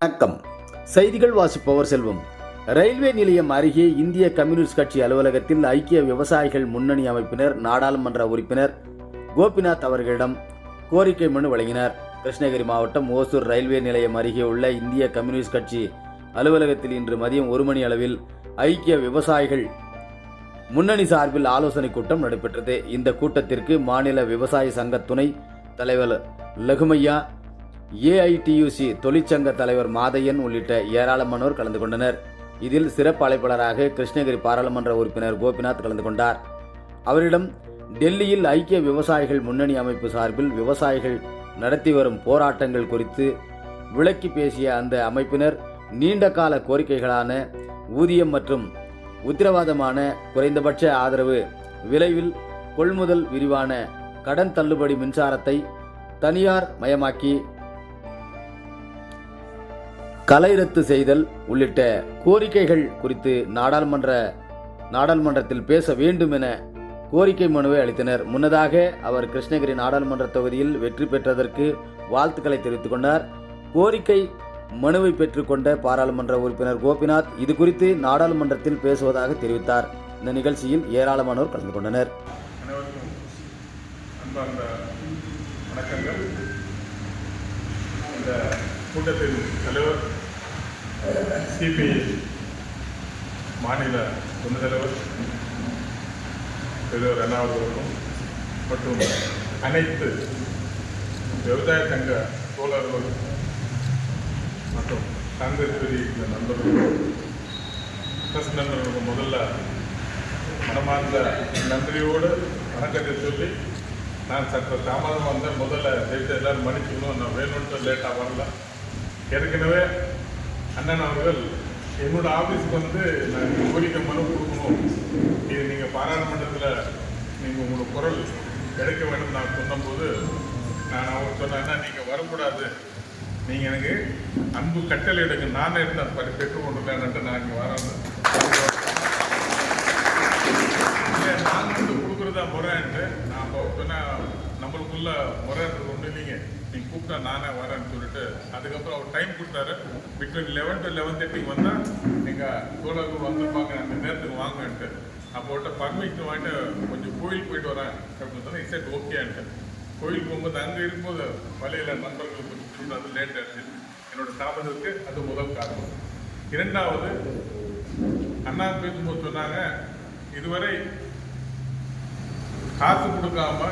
வணக்கம். செய்திகள் வாசிப்பவர் செல்வம். ரயில்வே நிலையம் அருகே இந்திய கம்யூனிஸ்ட் கட்சி அலுவலகத்தில் ஐக்கிய விவசாயிகள் முன்னணி அமைப்பினர் நாடாளுமன்ற உறுப்பினர் கோபிநாத் அவர்களிடம் கோரிக்கை மனு வழங்கினார். கிருஷ்ணகிரி மாவட்டம் ஓசூர் ரயில்வே நிலையம் அருகே உள்ள இந்திய கம்யூனிஸ்ட் கட்சி அலுவலகத்தில் இன்று மதியம் ஒரு மணி அளவில் ஐக்கிய விவசாயிகள் முன்னணி சார்பில் ஆலோசனை கூட்டம் நடைபெற்றது. இந்த கூட்டத்திற்கு மாநில விவசாய சங்க துணை தலைவர் லகுமையா ஏஐடியூசி தொழிற்சங்க தலைவர் மாதையன் உள்ளிட்ட ஏராளமானோர் கலந்து கொண்டனர். இதில் சிறப்பு அழைப்பாளராக கிருஷ்ணகிரி பாராளுமன்ற உறுப்பினர் கோபிநாத் கலந்து கொண்டார். அவரிடம் டெல்லியில் ஐக்கிய விவசாயிகள் முன்னணி அமைப்பு சார்பில் விவசாயிகள் நடத்தி வரும் போராட்டங்கள் குறித்து விளக்கி பேசிய அந்த அமைப்பினர் நீண்ட கால கோரிக்கைகளான ஊதியம் மற்றும் உத்தரவாதமான குறைந்தபட்ச ஆதரவு. விளைவில் கொள்முதல் விரிவான கடன் தள்ளுபடி மின்சாரத்தை தனியார் மயமாக்கி கலை ரத்து செய்தல் உள்ளிட்ட கோரிக்கைகள் குறித்து நாடாளுமன்ற நாடாளுமன்றத்தில் பேச வேண்டும் என கோரிக்கை மனுவை அளித்தனர். முன்னதாக அவர் கிருஷ்ணகிரி நாடாளுமன்ற தொகுதியில் வெற்றி பெற்றதற்கு வாழ்த்துக்களை தெரிவித்துக் கொண்டார். கோரிக்கை மனுவை பெற்றுக்கொண்ட பாராளுமன்ற உறுப்பினர் கோபிநாத் இது குறித்து நாடாளுமன்றத்தில் பேசுவதாக தெரிவித்தார். இந்த நிகழ்ச்சியில் ஏராளமானோர் கலந்து கொண்டனர். இந்த கூட்டத்தின் தலைவர் சிபிஐ மாநில துணைத் தலைவர் தலைவர் அண்ணாவர்களுக்கும் மற்றும் அனைத்து விவசாய சங்க தோழர்கள் மற்றும் காங்கிரஸ் வெளியிட்ட நண்பர்களுக்கும் பிரஸ் நண்பர்களுக்கு முதல்ல மனமார்ந்த நன்றியோடு வணக்கத்தை சொல்லி நான் சற்று தாமதம் வந்தேன். முதல்ல தயவுசெய்து எல்லாரும் மன்னிச்சுக்கணும். நான் வேணும்ட்டு லேட்டாக வரல. ஏற்கனவே அண்ணன் அவர்கள் என்னோடய ஆஃபீஸுக்கு வந்து நான் கோரிக்கை மனு கொடுக்கணும். இது நீங்கள் பாராளுமன்றத்தில் நீங்கள் உங்களோட குரல் கிடைக்க வேண்டும் நான் சொன்னபோது நான் அவர் சொன்னேன்னா நீங்கள் வரக்கூடாது. நீங்கள் எனக்கு அன்பு கட்டளை எடுங்க. நானே இருந்து அதை பற்றி பெற்றுக்கொண்டுள்ளேன்ட்டு நான் இங்கே வரேன் நான் வந்து கொடுக்குறதா முறைன்ட்டு நான் அப்போ சொன்னேன் நம்மளுக்குள்ள முறைன்றது ஒன்றும் இல்லைங்க. நீங்கள் கூப்பிட்டா நானே வரேன்னு சொல்லிட்டு அதுக்கப்புறம் அவர் டைம் கொடுத்தாரு. பிட்வீன் லெவன் டு லெவன் தேர்ட்டிக்கு வந்தால் நீங்கள் தோழர்கள் வந்திருப்பாங்க அந்த நேரத்துக்கு வாங்கன்ட்டு. அப்போட்ட பர்மிஷன் வாங்கிட்டு கொஞ்சம் கோயில் போயிட்டு வரேன். அப்படின்னு சொன்னால் இசட் ஓகேன்ட்டு கோயில் போகும்போது அங்கே இருக்கும்போது வழியில் நண்பர்களுக்கு கொஞ்சம் அது லேட் ஆச்சு. என்னோட தாமதத்துக்கு அது முதல் காரணம். இரண்டாவது அண்ணா பேசும்போது சொன்னாங்க இதுவரை காசு கொடுக்காம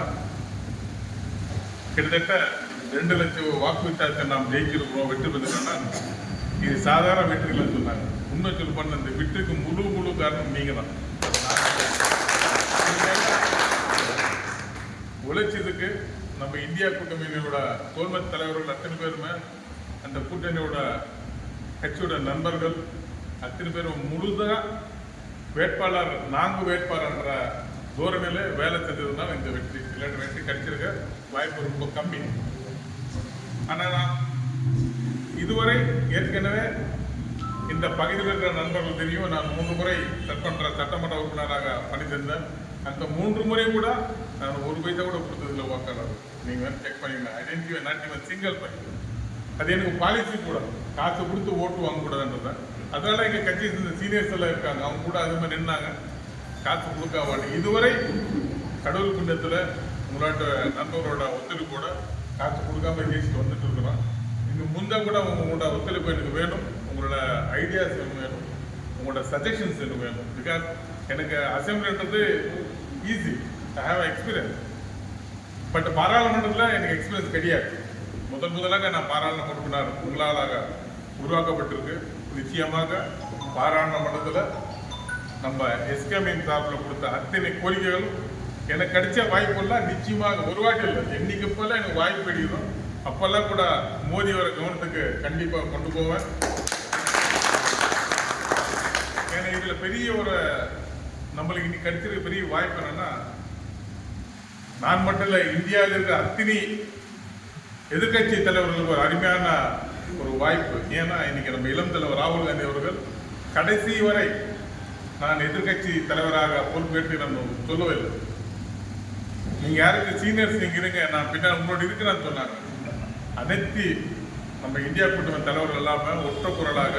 கிட்டத்தட்ட ரெண்டு லட்சம் வாக்கு வித்தியாசத்தை நாம் ஜெயிச்சிருக்கிறோம் வெற்றி பெற்றுக்கோன்னா இது சாதாரண வெற்றிகள்னு சொன்னாங்க. இன்னும் சொல்ல பண்ண இந்த வெற்றிக்கு முழு முழு காரணம் நீங்க தான் உழைச்சதுக்கு நம்ம இந்தியா கூட்டணியினோட தோல்மை தலைவர்கள் அத்தனை பேருமே அந்த கூட்டணியோட கட்சியோட நண்பர்கள் அத்தனை பேரும் முழுதாக வேட்பாளர் நான்கு வேட்பாளர்ன்ற தோரணையில் வேலை செஞ்சதுனால இந்த வெற்றி இல்லாட்டி வெற்றி கிடைச்சிருக்க. வாய்ப்பு ரொம்ப கம்மி. ஆனால் நான் இதுவரை ஏற்கனவே இந்த பகுதியில் இருக்கிற நண்பர்கள் தெரியும். நான் மூன்று முறை சட்டமன்ற சட்டமன்ற உறுப்பினராக பணித்திருந்தேன் அந்த மூன்று முறை கூட நான் ஒரு பைசா கூட கொடுத்ததில்ல வாக்காளர் நீங்கள் செக் பண்ணிங்க ஐடென்டிஃபை நாட் இவன் சிங்கிள் பை அது எனக்கு பாலிசி கூட. காசு கொடுத்து ஓட்டு வாங்கக்கூடாதுன்றது அதனால எங்கள் கட்சி சேர்ந்த சீனியர்ஸ் எல்லாம் இருக்காங்க. அவங்க கூட அது மாதிரி நின்னாங்க. காசு கொடுக்காவாங்க இதுவரை கடவுள் குண்டத்தில் உங்களோட நண்பர்களோட ஒத்துழைப்போட காசு கொடுக்காம ஜெயிச்சுட்டு வந்துட்டு இருக்கிறோம். இன்னும் முந்த கூட உங்களோட ஒத்துழைப்பு எனக்கு வேணும். உங்களோட ஐடியாஸ் எனக்கு வேணும். உங்களோட சஜஷன்ஸ் எனக்கு வேணும். பிகாஸ் எனக்கு அசம்பிளின்றது easy I have experience but பாராளுமன்றத்தில் எனக்கு எக்ஸ்பீரியன்ஸ் கிடையாது. முதல் முதலாக நான் பாராளுமன்ற உறுப்பினர் உங்களாலாக உருவாக்கப்பட்டிருக்கு. நிச்சயமாக பாராளுமன்றத்தில் நம்ம எஸ்கேமின் சார்பில் கொடுத்த அத்தனை கோரிக்கைகளும் எனக்கு கிடைச்ச வாய்ப்பெல்லாம் நிச்சயமாக ஒரு வாட்டி இல்லை. என்னைக்கு போல எனக்கு வாய்ப்பு கிடைக்கும் அப்போல்லாம் கூட மோதியோட கவனத்துக்கு கண்டிப்பாக கொண்டு போவேன். ஏன்னா இதில் பெரிய ஒரு நம்மளுக்கு இன்னைக்கு கிடைச்சிருக்க பெரிய வாய்ப்பு என்னன்னா நான் மட்டும் இல்லை இந்தியாவில் இருக்கிற அத்தினி எதிர்க்கட்சி தலைவர்களுக்கு ஒரு அருமையான ஒரு வாய்ப்பு. ஏன்னா இன்னைக்கு நம்ம இளம் தலைவர் ராகுல் காந்தி அவர்கள் கடைசி வரை நான் எதிர்க்கட்சி தலைவராக பொறுப்பேற்று நான் சொல்லவில்லை. நீங்கள் யாருக்கு சீனியர்ஸ் நீங்கள் இருங்க நான் பின்னால் உங்களோட இருக்கிறேன்னு சொன்னாங்க. அனைத்து நம்ம இந்தியா கூட்டணி தலைவர்கள் இல்லாமல் ஒற்ற குரலாக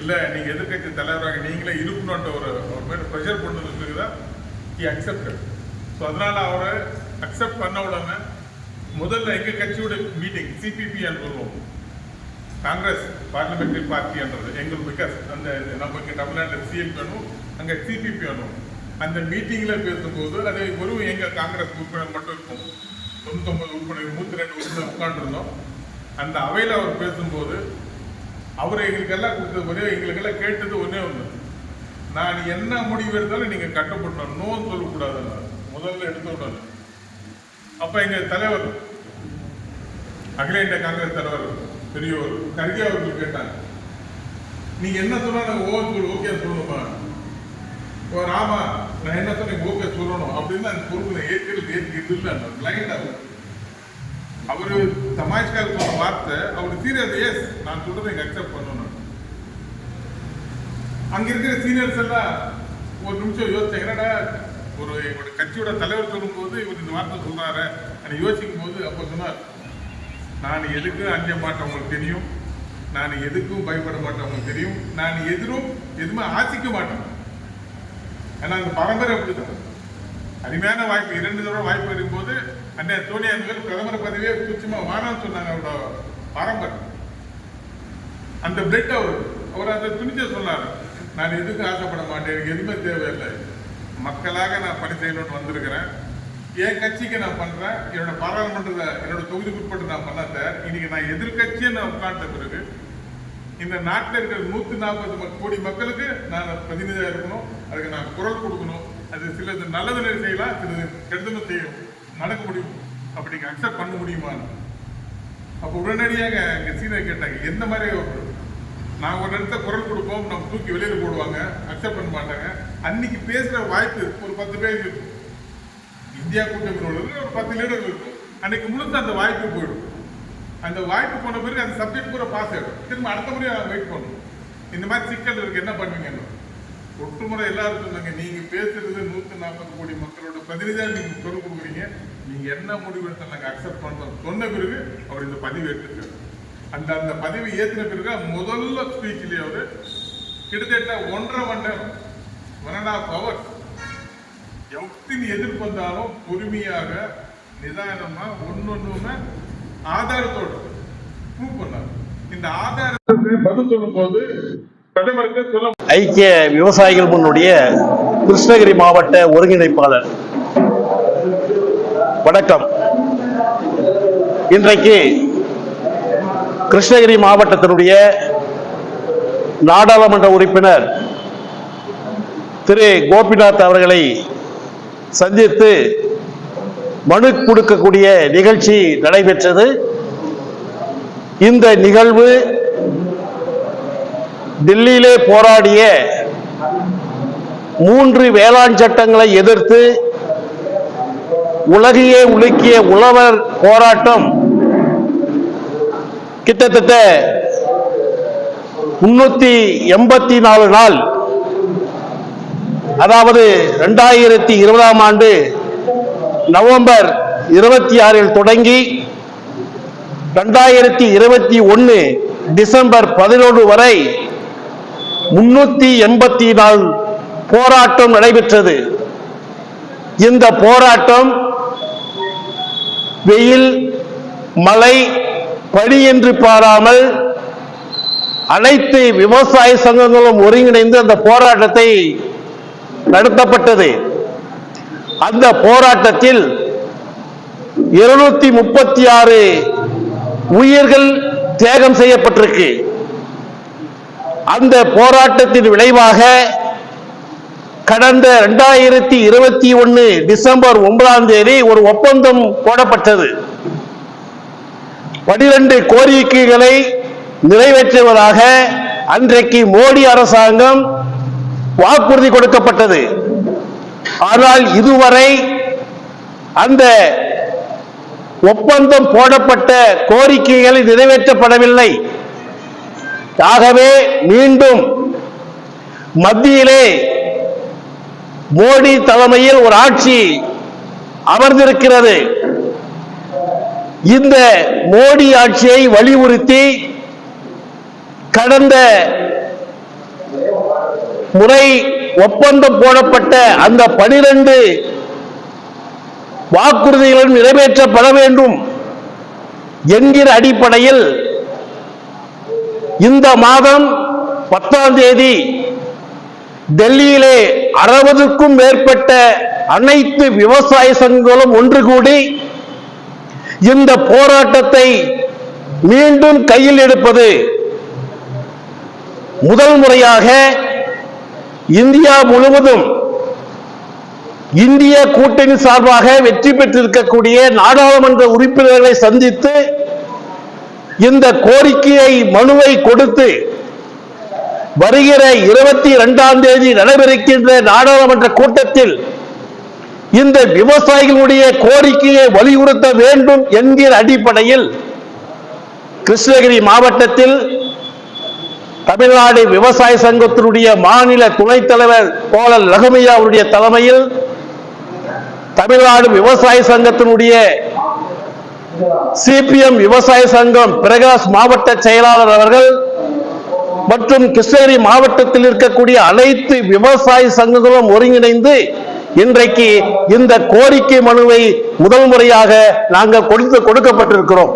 இல்லை நீங்கள் எதிர்க்கட்சி தலைவராக நீங்களே இருக்கணுன்ற ஒரு ஒரு மாதிரி ப்ரெஷர் கொண்டு வந்துருக்குதா ஹி அக்செப்டட் ஸோ அதனால் அவரை அக்செப்ட் பண்ண உடனே முதல்ல எங்கள் கட்சியோட மீட்டிங் சிபிபி சொல்லுவோம் காங்கிரஸ் பார்லிமெண்ட்ரி பார்ட்டின்றது எங்களுக்கு பிகாஸ் அந்த நம்ம இங்கே தமிழ்நாட்டில் சிஎம் வேணும் அங்கே சிபிபி வேணும். அந்த மீட்டிங்கில் பேசும்போது அது வெறும் எங்கள் காங்கிரஸ் உறுப்பினர் மட்டும் இருக்கும். தொண்ணூத்தொம்பது உறுப்பினர் நூற்றி ரெண்டு உறுப்பினர் உட்காந்துருந்தோம் அந்த அவையில் அவர் பேசும்போது அவர் எங்களுக்கெல்லாம் கொடுத்தது ஒரே எங்களுக்கெல்லாம் கேட்டது ஒன்றே ஒன்று நான் என்ன முடிவு எடுத்தாலும் நீங்கள் கட்டுப்படணும். நோன்னு சொல்லக்கூடாதுன்னு. முதல்ல எடுத்து விடணும் அப்போ எங்கள் தலைவர் அகில இந்திய காங்கிரஸ் தலைவர் பெரியவர் கர்கே அவர்கள் கேட்டாங்க. நீங்க என்ன சொன்னா நாங்க ஓ சொல்லு ஓகே சொல்லணுமா? ஓ ராமா நான் என்ன சொன்னேன் ஓகே சொல்லணும் அப்படின்னு அந்த பொறுப்பில் ஏற்கிறது ஏற்கிறது இல்லை அந்த பிளைண்ட் அவர் அவர் சமாஜ்கார சொன்ன வார்த்தை அவர் சீரியஸ் எஸ் நான் சொல்றதை இங்க அக்செப்ட் பண்ணணும். அங்க இருக்கிற சீனியர்ஸ் எல்லாம் ஒரு நிமிஷம் யோசிச்சேன் என்னடா ஒரு எங்களோட கட்சியோட தலைவர் சொல்லும்போது இவர் இந்த வார்த்தை சொல்றாரு. அதை யோசிக்கும் போது அப்போ சொன்னார் நான் எதுக்கும் அஞ்ச மாட்டேன் உங்களுக்கு தெரியும்? நான் எதுக்கும் பயப்பட மாட்டேன் உங்களுக்கு தெரியும்? நான் எதிரும் எதுவுமே ஆசிக்க மாட்டேன். ஏன்னா அந்த பரம்பரை அப்படிதான். அருமையான வாய்ப்பு. இரண்டு தடவை வாய்ப்பு இருக்கும்போது அண்ணே சோனியா காந்தி பிரதமர் பதவியே துச்சமா வானான்னு சொன்னாங்க அவரோட பரம்பரை. அந்த பிளட் அவர். அவர் அந்த துணிச்ச சொன்னார். நான் எதுக்கும் ஆசைப்பட மாட்டேன். எனக்கு எதுவுமே தேவையில்லை. மக்களாக நான் பணி செய்யணும்னு வந்திருக்கிறேன். என் கட்சிக்கு நான் பண்ணுறேன் என்னோட பாராளுமன்றத்தை என்னோட தொகுதிக்குட்பட்டு நான் பண்ணாத இன்னைக்கு நான் எதிர்கட்சியை நான் உட்கார்ந்த பிறகு இந்த நாட்டில் இருக்கிற நூற்றி நாற்பது கோடி மக்களுக்கு நான் பிரதிநிதியாக இருக்கணும். அதுக்கு நான் குரல் கொடுக்கணும். அது சிலது நல்லது செய்யலாம் சிலது கெடுதலும் செய்யும். நடக்க முடியும். அப்படி அக்செப்ட் பண்ண முடியுமான்னு அப்போ உடனடியாக எங்கள் சீனியர் கேட்டாங்க எந்த மாதிரி? ஒரு- நான் ஒரு இடத்த குரல் கொடுப்போம். நம்ம தூக்கி வெளியில் போடுவாங்க. அக்செப்ட் பண்ண மாட்டாங்க. அன்னைக்கு பேசுகிற வாய்ப்பு ஒரு பத்து பேர் இருக்கும். இந்தியா கூட்டணி உள்ளது ஒரு பத்து லீடர் இருக்கும். அன்னைக்கு முழுக்க அந்த வாய்ப்பு போயிடும். அந்த வாய்ப்பு போன பிறகு அந்த சப்ஜெக்ட் பூரா பாஸ் ஆகிடும் திரும்ப அடுத்த முறையும் வெயிட் பண்ணணும். இந்த மாதிரி சிக்கல் இருக்கு. என்ன பண்ணுவீங்க ஒட்டுமுறை எல்லாரும் சொன்னாங்க நீங்கள் பேசுறது நூற்றி நாற்பது கோடி மக்களோட பிரதிநிதியாக நீங்கள் குரல் கொடுக்குறீங்க. நீங்கள் என்ன முடிவு எடுத்தாலும் நாங்கள் அக்செப்ட் பண்ணுறோம் சொன்ன பிறகு அவர் இந்த பதிவு ஏற்றுக்காரு அந்த அந்த பதிவு ஏற்றின பிறகு முதல்ல ஸ்பீச்லயே அவர் கிட்டத்தட்ட ஒன்றரை மணி நேரம் ஒன் அண்ட் ஆஃப் ஹவர்ஸ் எத்தின் எதிர்ப்பு வந்தாலும் பொறுமையாக நிதானமா ஒன்னொன்னுமே ஆதாரத்தோடு ப்ரூவ் பண்ணார் இந்த ஆதாரத்துக்கு பதில் சொல்லும் போது பிரதமருக்கு சொல்ல ஐக்கிய விவசாயிகள் முன்னுடைய கிருஷ்ணகிரி மாவட்ட ஒருங்கிணைப்பாளர். வணக்கம். இன்றைக்கு கிருஷ்ணகிரி மாவட்டத்தினுடைய நாடாளுமன்ற உறுப்பினர் திரு கோபிநாத் அவர்களை சந்தித்து மனு கொடுக்கக்கூடிய நிகழ்ச்சி நடைபெற்றது. இந்த நிகழ்வு டெல்லியிலே போராடிய மூன்று வேளாண் சட்டங்களை எதிர்த்து உலகையே உலுக்கிய உழவர் போராட்டம் கிட்டத்தட்ட முன்னூத்தி எண்பத்தி நாலு நாள் அதாவது ரெண்டாயிரத்தி இருபதாம் ஆண்டு நவம்பர் இருபத்தி ஆறில் தொடங்கி ரெண்டாயிரத்தி இருபத்தி ஒன்னு டிசம்பர் பதினொன்று வரை முன்னூத்தி எண்பத்தி நாலு போராட்டம் நடைபெற்றது. இந்த போராட்டம் வெயில் மழை பணி என்று பாராமல் அனைத்து விவசாய சங்கங்களும் ஒருங்கிணைந்து அந்த போராட்டத்தை நடத்தப்பட்டது. அந்த போராட்டத்தில் இருநூத்தி முப்பத்தி ஆறு உயிர்கள் தியாகம் செய்யப்பட்டிருக்கு. அந்த போராட்டத்தின் விளைவாக கடந்த இரண்டாயிரத்தி இருபத்தி ஒன்னு டிசம்பர் ஒன்பதாம் தேதி ஒரு ஒப்பந்தம் போடப்பட்டது. பனிரெண்டு கோரிக்கைகளை நிறைவேற்றுவதாக அன்றைக்கு மோடி அரசாங்கம் வாக்குறுதி கொடுக்கப்பட்டது. ஆனால் இதுவரை அந்த ஒப்பந்தம் போடப்பட்ட கோரிக்கைகள் நிறைவேற்றப்படவில்லை. ஆகவே மீண்டும் மத்தியிலே மோடி தலைமையில் ஒரு ஆட்சி அமர்ந்திருக்கிறது. இந்த மோடி ஆட்சியை வலியுறுத்தி கடந்த முறை ஒப்பந்தம் போடப்பட்ட அந்த பனிரெண்டு வாக்குறுதிகளும் நிறைவேற்றப்பட வேண்டும் என்கிற அடிப்படையில் இந்த மாதம் பத்தாம் தேதி டெல்லியிலே அறுபதுக்கும் மேற்பட்ட அனைத்து விவசாய சங்கங்களும் ஒன்று கூடி இந்த போராட்டத்தை மீண்டும் கையில் எடுப்பது முதல் முறையாக இந்தியா முழுவதும் இந்திய கூட்டணி சார்பாக வெற்றி பெற்றிருக்கக்கூடிய நாடாளுமன்ற உறுப்பினர்களை சந்தித்து இந்த கோரிக்கையை மனுவை கொடுத்து வருகிற இருபத்தி இரண்டாம் தேதி நடைபெறுகின்ற நாடாளுமன்ற கூட்டத்தில் இந்த விவசாயிகளுடைய கோரிக்கையை வலியுறுத்த வேண்டும் என்கிற அடிப்படையில் கிருஷ்ணகிரி மாவட்டத்தில் தமிழ்நாடு விவசாய சங்கத்தினுடைய மாநில துணைத் தலைவர் கோலல் லகுமையா அவருடைய தலைமையில் தமிழ்நாடு விவசாய சங்கத்தினுடைய சிபிஎம் விவசாய சங்கம் பிரகாஷ் மாவட்ட செயலாளர் அவர்கள் மற்றும் கிருஷ்ணகிரி மாவட்டத்தில் இருக்கக்கூடிய அனைத்து விவசாய சங்கங்களும் ஒருங்கிணைந்து இன்றைக்கு இந்த கோரிக்கை மனுவை முதல் முறையாக நாங்கள் கொடுத்து கொடுக்கப்பட்டிருக்கிறோம்.